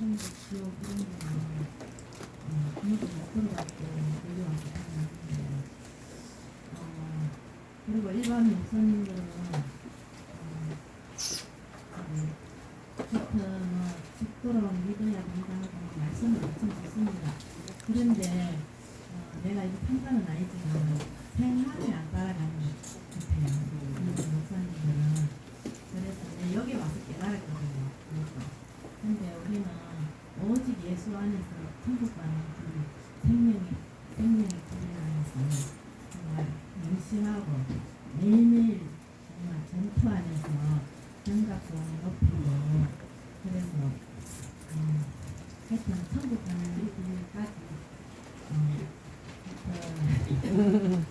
그리고 일반 목사님들은 뭐 죽도록 믿어야 된다고 말씀을 듣습니다. 그런데 어, 내가 이거 평가는 아니지만 생활이 안 따라가는 것 같아요. 일반 목사님들은 그래서 내가 여기 와서 깨달았거든요. 그래서. 근데 우리는 오직 예수 안에서 천국 가는 그 생명의 생명의 길 안에서 정말 명심하고 매일매일 정말 전투 안에서 정각성을 높이고 그래서 음, 하여튼 천국 가는 이 길까지 어, 그,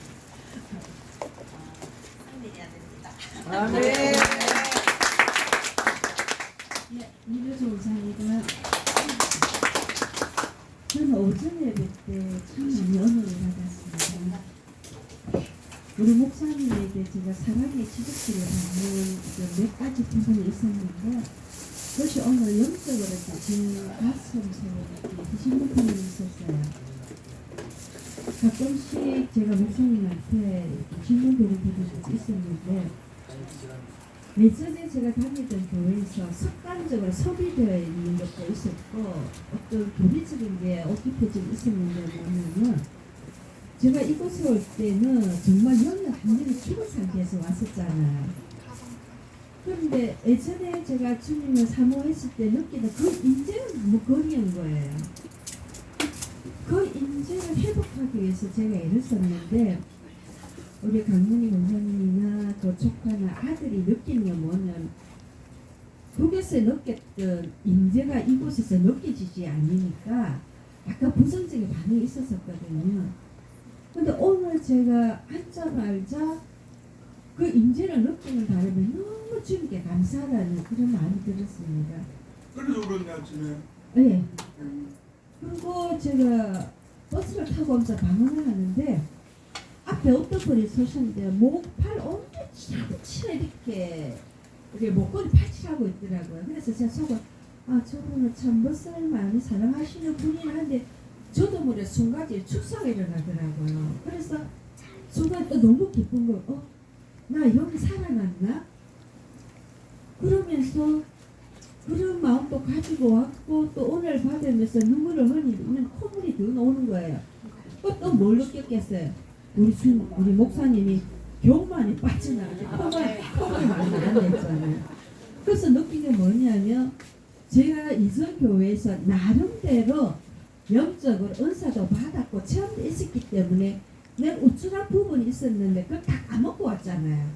상대해야 됩니다. 아멘. 예, 이효주 우상이가 저는 오전 예배 때참 많이 은혜를 받았습니다. 우리 목사님에게 제가 사랑의 지적들을 받는 그몇 가지 부분이 있었는데 그것이 오늘 영적으로 제 가슴 속에 드신 부분이 있었어요. 가끔씩 제가 목사님한테 질문 드린 부분이 있었는데 예전에 제가 다니던 교회에서 습관적으로 소비되어 있는 것도 있었고 어떤 교리적인 게 옷깃해져 있었는데 뭐냐면 제가 이곳에 올 때는 정말 영역 완전히 죽은 상태에서 왔었잖아요. 그런데 예전에 제가 주님을 사모했을 때 느끼는 그 인재는 너무 거리한 거예요. 그 인재를 회복하기 위해서 제가 애를 썼는데 우리 강문희 원장님이나 그 조카나 아들이 느끼는 게 뭐냐면 북에서 느꼈던 인재가 이곳에서 느껴지지 않으니까 약간 부정적인 반응이 있었었거든요. 근데 오늘 제가 앉자마자 그 인재를 느끼는 바람에 너무 주님께 감사하다는 그런 마음이 들었습니다. 그래서 그런데 아침에 네. 음, 그리고 제가 버스를 타고 오면서 방황을 하는데 앞에 분이 서셨는데 목팔 온데 치라 이렇게 이렇게 목걸이 팔찌하고 있더라고요. 그래서 제가 속으로 아 저분은 참 버스를 많이 사랑하시는 분이긴 한데 저도 모르게 순간에 축사가 일어나더라고요. 그래서 순간 또 너무 기쁜 거, 어? 나 여기 살아났나? 그러면서 그런 마음도 가지고 왔고 또 오늘 받으면서 눈물을 흘리는 콧물이 더 나오는 거예요. 또 뭘 느꼈겠어요? 우리 주, 우리 목사님이 교만이 빠져나가는 콧물, 콧물이 많이 나왔잖아요. 그래서 느낀 게 뭐냐면 제가 이전 교회에서 나름대로 영적으로 은사도 받았고 체험도 있었기 때문에 내가 우쭐한 부분이 있었는데 그걸 다 까먹고 왔잖아요.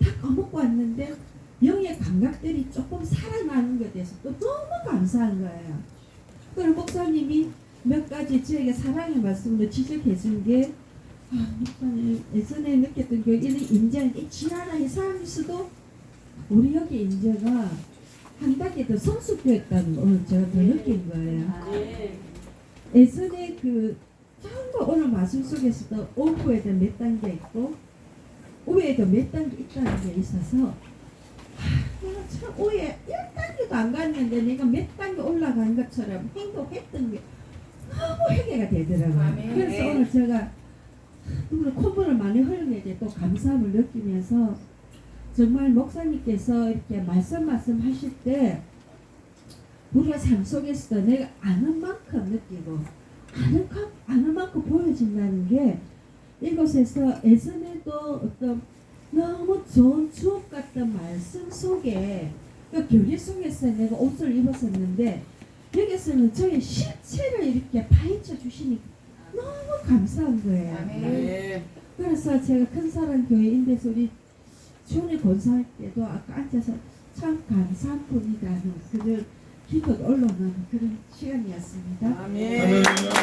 다 까먹고 왔는데 영의 감각들이 조금 살아나는 것에 대해서 또 너무 감사한 거예요. 그리고 목사님이 몇 가지 저에게 사랑의 말씀으로 지적해 준 게, 예전에 느꼈던 그 이런 인재는 이 지나라의 수도 우리 여기 인재가 한 단계 더 성숙되었다는 걸 오늘 제가 더 느낀 거예요. 예전에 그 전부 오늘 말씀 속에서도 오후에도 몇 단계 있고 오후에도 몇 단계 있다는 게 있어서 하, 내가 참 오후에 1단계도 안 갔는데 내가 몇 단계 올라간 것처럼 행동했던 게 너무 회개가 되더라고요. 아멘. 그래서 오늘 제가 흘리게 또 감사함을 느끼면서 정말 목사님께서 이렇게 말씀 말씀 하실 때 우리가 삶 속에서도 내가 아는 만큼 느끼고 아는, 가- 아는 만큼 보여진다는 게 이곳에서 예전에도 어떤 너무 좋은 추억 같은 말씀 속에 그 교리 속에서 내가 옷을 입었었는데 여기서는 저의 실체를 이렇게 파헤쳐 주시니 너무 감사한 거예요. 아멘. 그래서 제가 큰 사랑 교회인데서 우리 주원의 권사할 때도 아까 앉아서 참 감사한 분이라는 그런 기도가 올라오는 그런 시간이었습니다. 아멘.